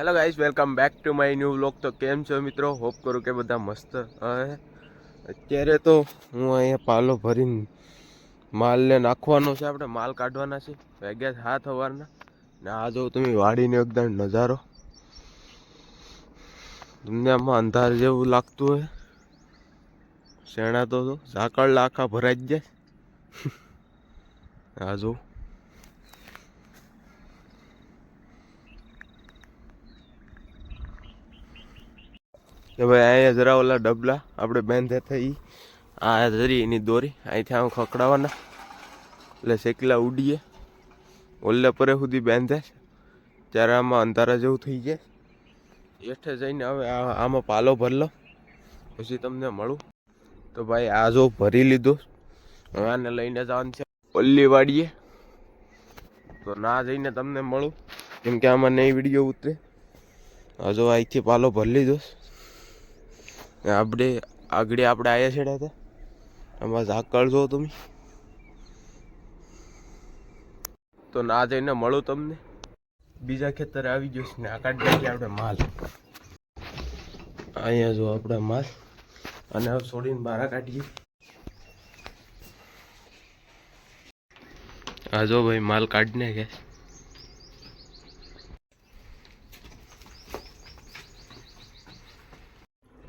Hello guys welcome back to my new vlog તો કેમ છો મિત્રો? હોપ કરું કે બધા મસ્ત અત્યારે તો હું અહીંયા પાલો ભરીને માલને નાખવાનો છે આપણે, માલ કાઢવાના છે. વાગ્યા હાથ સવારના ને આ જો તમે વાડીનો એકદમ નજારો. તમને આમાં અંધાર જેવું લાગતું હોય. શેણા તો ઝાકળ આખા ભરાઈ જ જાય. આ જો. કે ભાઈ અહીંયા જરા ઓલા ડબલા આપણે બાંધે થઈ. આ જરી એની દોરી. અહીંથી આમ ખકડાવાના એટલે શેકલા ઉડીએ. ઓલે પરે સુધી બાંધે. ત્યારે આમાં અંધારા જેવું થઈ જાય. હેઠે જઈને હવે આમાં પાલો ભરલો પછી તમને મળું. તો ભાઈ આ જો ભરી લીધો. હવે આને લઈને જવાનું છે. ઓલી વાડીએ. તો ના જઈને તમને મળું. કેમ કે આમાં નહીં વીડિયો ઉતરે. હજુ અહીંથી પાલો ભરી લીધો. આપણે આગળ આપણે આવ્યા છે હતા આમાં ઝાકળ જો તમે. તો ના જઈને મળું તમને. બીજા ખેતરે આવી જશે ને આ કાઢી આપણે માલ. અહીંયા જો આપણે માલ. અને હવે છોડીને બહાર કાઢીએ. આ જો ભાઈ માલ કાઢને નાખે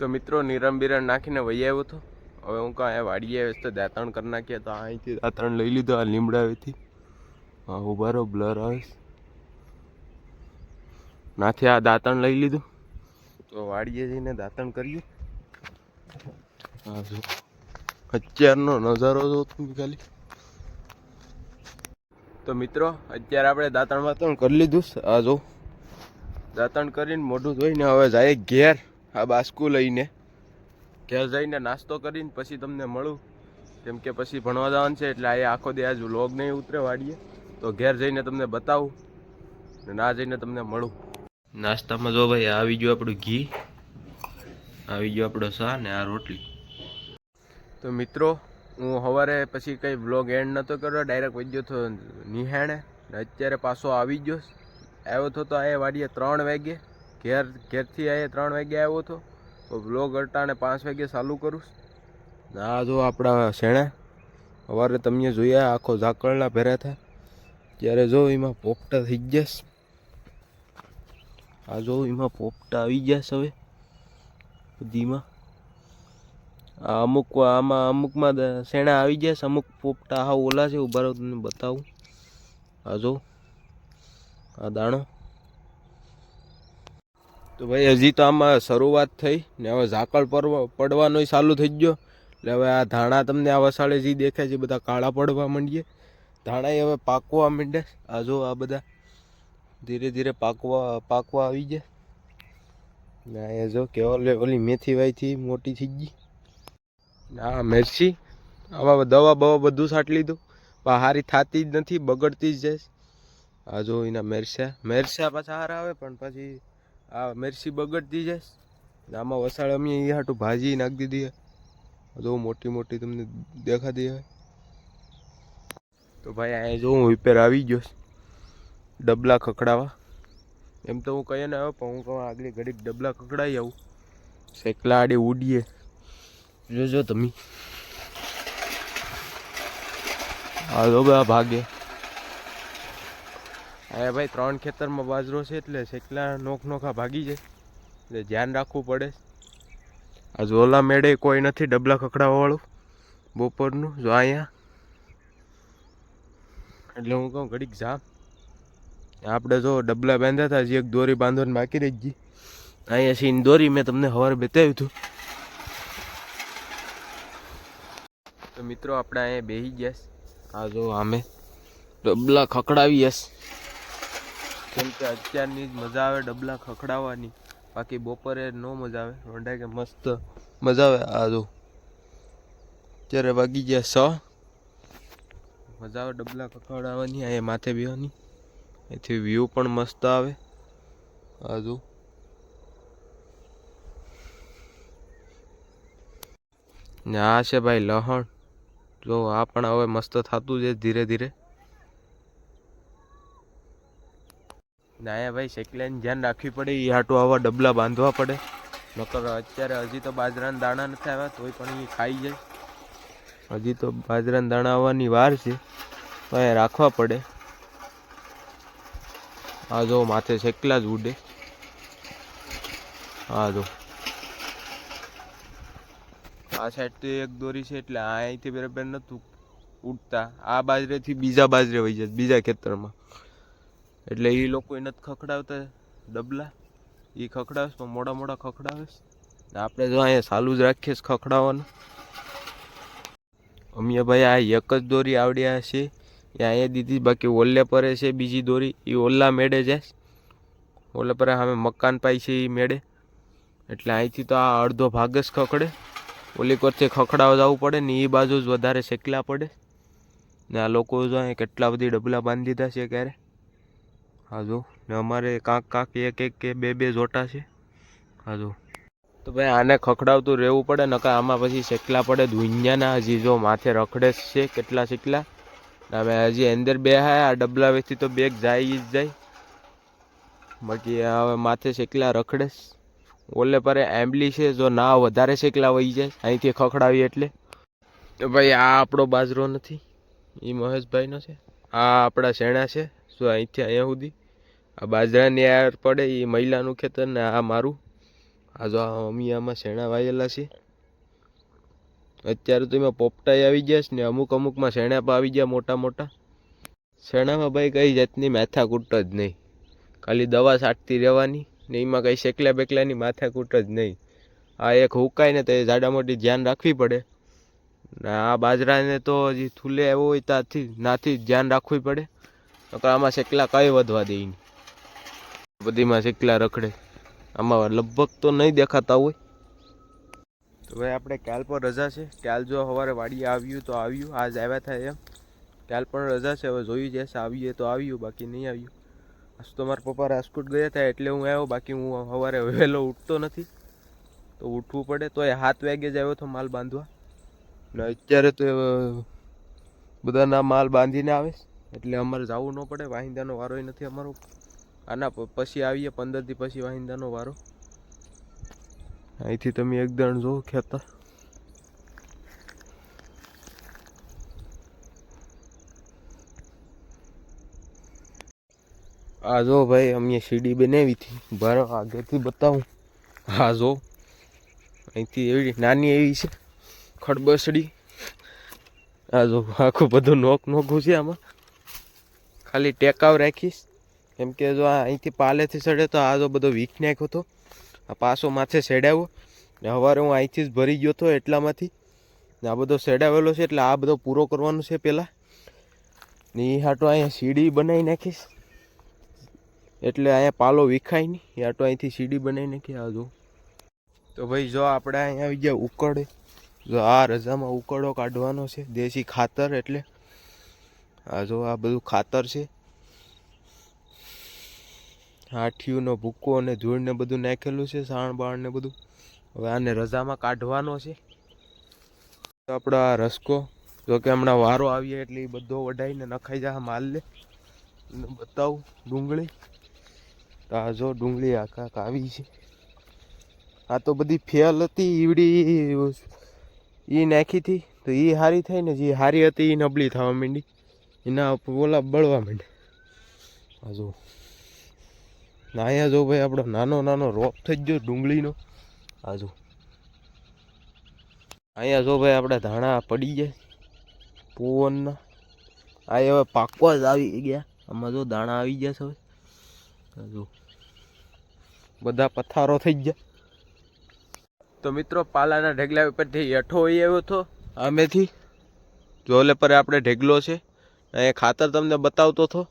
તો મિત્રો નિરમ બિરમ નાખીને વહી આવ્યો હતો હવે હું કાંઈ વાડીએ આવ્યો તો દાંતણ કરી નાખીએ તો અહીંથી દાંતણ લઈ લીધો, આ લીમડાવેથી. હા ઉભારો બ્લર આવે નાથી આ દાંતણ લઈ લીધું. તો વાડીએ જઈને દાંતણ કર્યું. અત્યારનો નજારો જો તમે ખાલી. તો મિત્રો, અત્યારે આપણે દાંતણ વાતણ કરી લીધું આ જો, દાંતણ કરીને મોઢું ધોઈને હવે જાય ઘેર. આ બાસ્કુ લઈને. ઘેર જઈને નાસ્તો કરીને પછી તમને મળું. કેમ કે પછી ભણવા જવાનું છે એટલે આ આખો દે આજ વ્લોગ નહીં ઉતરે વાડીએ. તો ઘેર જઈને તમને બતાવું ને ના જઈને તમને મળું. નાસ્તામાં જો ભાઈ આવી ગયું આપણું ઘી. આવી ગયો આપણો સા ને આ રોટલી. તો મિત્રો, હું સવારે પછી કંઈ વ્લોગ એન્ડ નહોતો કર્યો, ડાયરેક્ટ વજ્યો તો નિહાણે. અત્યારે પાછો આવી ગયો. આવ્યો હતો તો આ વાડીએ ત્રણ વાગે. ઘેર, ઘેરથી અહીંયા ત્રણ વાગે આવ્યો હતો. તો બ્લોગ અટાણે પાંચ વાગે ચાલુ કરું ના જો આપણા શેણા, સવારે તમને જોયા, આખો ઝાકળના ભેરા થાય. ત્યારે જો એમાં પોપટા થઈ જશ. આ જો એમાં પોપટા આવી જશે હવે, બધીમાં. આ અમુક, આમાં, અમુકમાં શેણા આવી જશે, અમુક પોપટા હા ઓલા છે ઊભા રહો, તમને બતાવું. આ જો, આ દાણો. તો ભાઈ, હજી તો આમાં શરૂઆત થઈ ને હવે ઝાકળ પડવા પડવાનો ચાલુ થઈ ગયો. એટલે હવે આ ધાણા તમને આ વસાળે જે દેખાય છે બધા કાળા પડવા માંડીએ. ધાણા હવે પાકવા માંડે આ જો આ બધા ધીરે ધીરે પાકવા પાકવા આવી જાય ને જો કે ઓલે ઓલી મેથી વાયથી મોટી થઈ ગઈ. ના મેરસી આમાં દવા બવા બધું છાંટી લીધું. પણ હારી થાતી જ નથી, બગડતી જ જાય આ જો એના મેરસ્યા મેરસ્યા પાછા હારા આવે, પણ પછી આ મિરસી બગડતી જાય. આમાં વસાળ અમે એ હાટું ભાજી નાખી દીધી જો મોટી મોટી તમને દેખાતી હોય. તો ભાઈ અહીંયા જો હું રિપેર આવી ગયો ડબલા ખખડાવા. એમ તો હું કહીએ ને આવ્યો પણ હું કહું આગલી ઘડીક ડબલા ખખડાઈ આવું. શેકલા આડે ઉડીએ. જોજો તમે. આ જો બધા ભાગે. હા ભાઈ, ત્રણ ખેતરમાં બાજરો છે એટલે શેકલા નોખ નોખા ભાગી જાય. એટલે ધ્યાન રાખવું પડે. આ ઝોલા મેળે કોઈ નથી ડબલા ખખડાવવાવાળું બપોરનું, જો અહીંયા. એટલે હું કહું, ઘડીક જા. આપણે જો ડબલા બાંધ્યા હતા, હજી એક દોરી બાંધવાની બાકી રહી ગઈ. અહીંયા સીન દોરી, મેં તમને હવાર બતાવ્યું હતું. તો મિત્રો, આપણે અહીંયા બેસી ગયા આ જો અમે ડબલા ખકડાવી હશે કેમ કે અત્યારની જ મજા આવે ડબલા ખખડાવવાની. બાકી બપોરે ન મજા આવે. રોંડા કે મસ્ત મજા આવે આ જો. અત્યારે વાગી ગયા સ મજા આવે ડબલા ખખડાવવાની અહીંયા માથે બેવાની એથી વ્યૂ પણ મસ્ત આવે. આ જો. ને આ છે ભાઈ લહણ. જો આ પણ હવે મસ્ત થતું છે ધીરે ધીરે. ને અહીંયા ભાઈ શેકલાની ધ્યાન રાખવી પડે એ હાટું આવા ડબલા બાંધવા પડે. નકર અત્યારે હજી તો બાજરાના દાણા નથી આવ્યા, તોય પણ એ ખાઈ જાય. હજી તો બાજરાના દાણા આવવાની વાર છે તો અહીંયા રાખવા પડે. આ જો માથે શેકલા જ ઉડે. હા જો. આ સાઈડ તો એક દોરી છે, એટલે આ અહીંથી બરાબર નતું ઉડતા. આ બાજરેથી બીજા બાજરે વહી જાય, બીજા ખેતરમાં. એટલે એ લોકો નથી ખખડાવતા ડબલા. એ ખખડાવે પણ મોડા મોડા ખખડાવે ને આપણે જો અહીંયા ચાલુ જ રાખીએ ખખડાવવાનું. અમીએ ભાઈ આ એક જ દોરી આવડ્યા છે. એ અહીંયા દીધી, બાકી ઓલ્લે પરે છે બીજી દોરી. એ ઓલ્લા મેળે જાય ઓલે પરે સામે મકાન પાઈ છે એ મેળે. એટલે અહીંથી તો આ અડધો ભાગ જ ખખડે. ઓલી કરતી ખખડાવા જવું પડે ને એ બાજુ જ વધારે શેકલા પડે. ને આ લોકો જો અહીંયા કેટલા બધી ડબલા બાંધી દીધા છે ક્યારે. હા, જો. ને અમારે કાંક કાંક એક એક કે બે બે જોટા છે. હા, જો. તો ભાઈ, આને ખખડાવતું રહેવું પડે નકા આમાં પછી શેકલા પડે. દુનિયાના હજી જો માથે રખડે છે, કેટલા શેકલા. અમે હજી અંદર બે હા આ ડબલા વેચી તો બેગ જાય જ જાય. બાકી હવે માથે શેકલા રખડે ઓલે પરે એમ્બલી છે, જો ના વધારે શેકલા વહી જાય, અહીંથી ખખડાવી એટલે. તો ભાઈ, આ આપણો બાજરો નથી. એ મહેશભાઈનો છે. આ આપણા શેણા છે શું અહીંથી અહીંયા સુધી. આ બાજરાની આર પડે એ મહિલાનું ખેતર ને આ મારું. આ જો અમી આમાં શેણા વાયેલા છે અત્યારે તો એમાં પોપટાઈ આવી ગયા છે ને અમુક અમુકમાં શેણા પણ આવી ગયા મોટા મોટા. શેણામાં ભાઈ કઈ જાતની માથાકૂટ જ નહીં. ખાલી દવા છાંટતી રહેવાની ને એમાં કઈ શેકલા બેકલાની માથાકૂટ જ નહીં. આ એક હુકાય ને તો એ જાડા મોટી ધ્યાન રાખવી પડે. ને આ બાજરાને તો હજી થૂલે આવ્યો હોય ત્યાંથી નાથી ધ્યાન રાખવું પડે. નકર આમાં શેકલા કઈ વધવા દે નહીં. બધીમાં શેકલા રખડે, આમાં લગભગ તો નહીં દેખાતા હોય. તો ભાઈ, આપણે કાલ પણ રજા છે. કાલ જો સવારે વાડીએ આવ્યું તો આવ્યું. આજ આવ્યા થાય એમ. કાલ પણ રજા છે. હવે જોયું જશે આવીએ તો આવ્યું, બાકી નહીં આવ્યું. આજ તો મારા પપ્પા રાજકોટ ગયા હતા એટલે હું આવ્યો. બાકી હું સવારે વહેલો ઉઠતો નથી. તો ઉઠવું પડે. તો એ સાત વાગે જ આવ્યો તો માલ બાંધવા. ને અત્યારે તો બધાના માલ બાંધીને આવે. એટલે અમારે જવું ન પડે. વાહિંદાનો વારો નથી અમારો. આના પછી આવીએ, પંદર દી પછી વાહિંદાનો વારો. અહીંથી તમે એકદમ જો ખેતર. આ જો ભાઈ અમે સીડી બનાવી હતી. ભરો, આગળથી બતાવું. હા જો, અહીંથી એવી નાની એવી છે, ખડબસડી. આ જો, આખું બધું નોક નોખું છે આમાં. ખાલી ટેકાવ રાખીશ. કેમ કે જો આ અહીંથી પાલેથી ચડે તો આ જો બધો વીખ નાખ્યો હતો આ પાછો માથે સેડાવ્યો ને સવારે હું અહીંથી જ ભરી ગયો હતો એટલામાંથી. ને આ બધો સેડાવેલો છે એટલે આ બધો પૂરો કરવાનો છે પહેલાં ને એ હાટો અહીંયા સીડી બનાવી નાખીશ. એટલે અહીંયા પાલો વિખાય નહીં. એ હાટો અહીંથી સીડી બનાવી નાખી, આ જો. તો ભાઈ જો આપણે અહીંયા આવી ગયા ઉકળે. જો આ રજામાં ઉકળો કાઢવાનો છે. દેશી ખાતર એટલે. આ જો આ બધું ખાતર છે. હાઠીઓનો ભૂકો અને ધૂળને બધું નાખેલું છે, સાણ બાણ ને બધું. હવે આને રજામાં કાઢવાનો છે. આપણો રસકો, જો કે હમણાં વારો આવીએ એટલે એ બધો વઢાઈને નખાઈ જાય માલ લે બતાવું, ડુંગળી. તો આ જો ડુંગળી આખા કાવી છે. આ તો બધી ફેલ હતી, ઈવડી એ નાખી હતી. તો એ સારી થઈ ને, જે હારી હતી એ નબળી થવા માંડી. એના ઓલા બળવા માંડે આ જો. ના, અહીંયા જો ભાઈ આપણો નાનો નાનો રોપ થઈ ગયો ડુંગળીનો. આ જો. અહીંયા જો ભાઈ આપણે ધાણા પડી જાય પુવનના. આ હવે પાકવા જ આવી ગયા. આમાં જો દાણા આવી ગયા છે હવે. જો. બધા પથારો થઈ ગયા. તો મિત્રો, પાલાના ઢેગલા ઉપરથી હેઠો હોઈ આવ્યો હતો. આમેથી. જોલે પર આપણે ઢેગલો છે. અહીંયા ખાતર તમને બતાવતો હતો.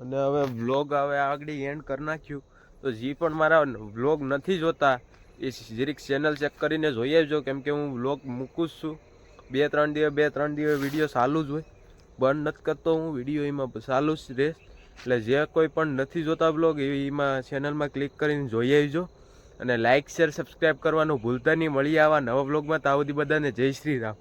અને હવે વ્લોગ હવે આગળ એન્ડ કરી નાખ્યું. તો જે પણ મારા વ્લોગ નથી જોતા. એ જરીક ચેનલ ચેક કરીને જોઈ આવજો. કેમ કે હું વ્લોગ મૂકું જ છું. બે, ત્રણ દિવસ, બે, ત્રણ દિવસ વીડિયો ચાલુ જ હોય. બંધ નથી કરતો હું વીડિયો એમાં ચાલુ જ રહે. એટલે જે કોઈ પણ નથી જોતા બ્લોગ એમાં ચેનલમાં ક્લિક કરીને જોઈ આવજો. અને લાઇક શેર સબસ્ક્રાઈબ કરવાનું ભૂલતા નહીં. મળી આવા નવા બ્લોગમાં તો આ બધાને જય શ્રી રામ.